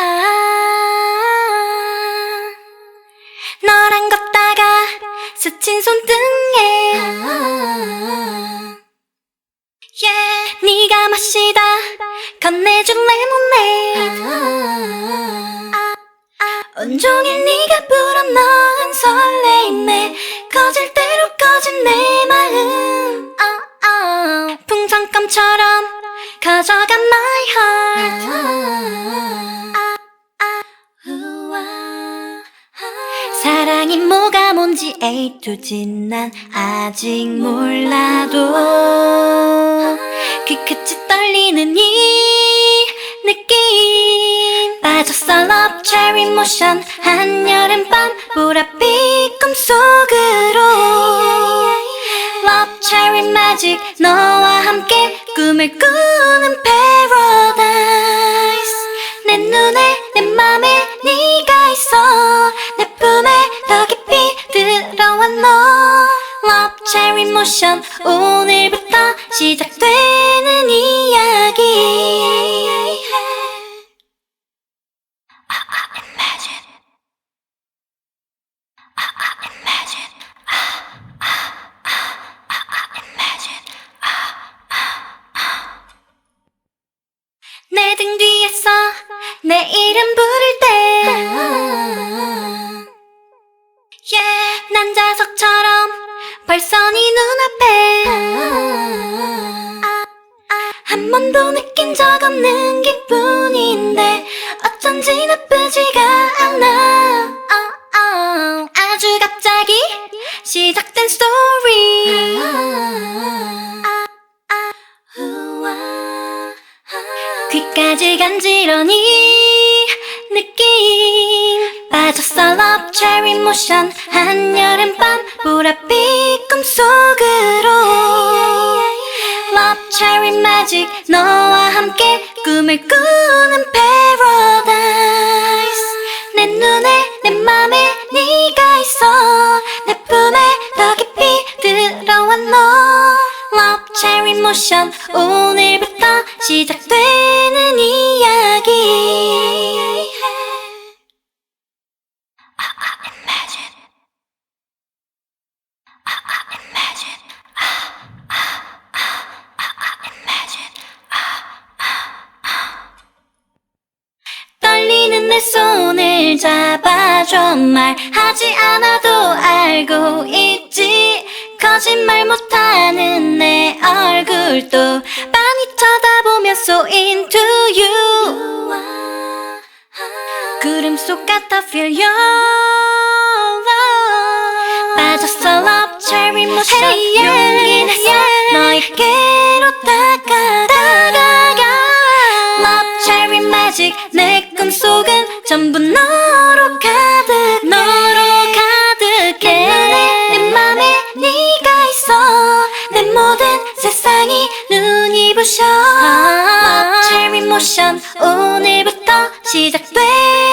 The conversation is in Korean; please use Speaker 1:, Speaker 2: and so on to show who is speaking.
Speaker 1: 아, 너랑 걷다가 스친 손등에. yeah, 네가 마시다 건네준 레모네이드 온종일 네가 불어넣은 설레임에 꺼질 대로 꺼진 내 마음. 어, 어. 풍선껌처럼 가져간 my 사랑이 뭐가 뭔지 A to Z 난 아직 몰라도 그 끝이 떨리는 이 느낌 빠졌어 love cherry motion. 한여름 밤 보랏빛 꿈속으로 love cherry magic. 너와 함께 꿈을 꾸는 paradise 너 Love Cherry Motion 오늘부터 시작되는 이야기 벌써 네 눈앞에. 한 번도 느낀 적 없는 기분인데 어쩐지 나쁘지가 않아. 어, 어. 아주 갑자기 시작된 스토리. 귀까지 간지러니 느낌 빠졌어 cherry motion 한여름밤 보랏빛 꿈속으로 love cherry magic 너와 함께 꿈을 꾸는 paradise 내 눈에 내 맘에 네가 있어 내 품에 더 깊이 들어와 너 Love Cherry Motion 오늘부터 시작되는 이 내 손을 잡아줘. 말하지 않아도 알고 있지. 거짓말 못하는 내 얼굴도 빤히 쳐다보며 so into you. 구름 속 같아 feel your love. 빠졌어 love. Cherry motion. 용기 내서 너에게로 다가가 전부 너로 가득 너로 가득해. 내, 내 맘에 네가 있어. 내 모든 세상이 눈이 부셔. Cherry motion 오늘부터 day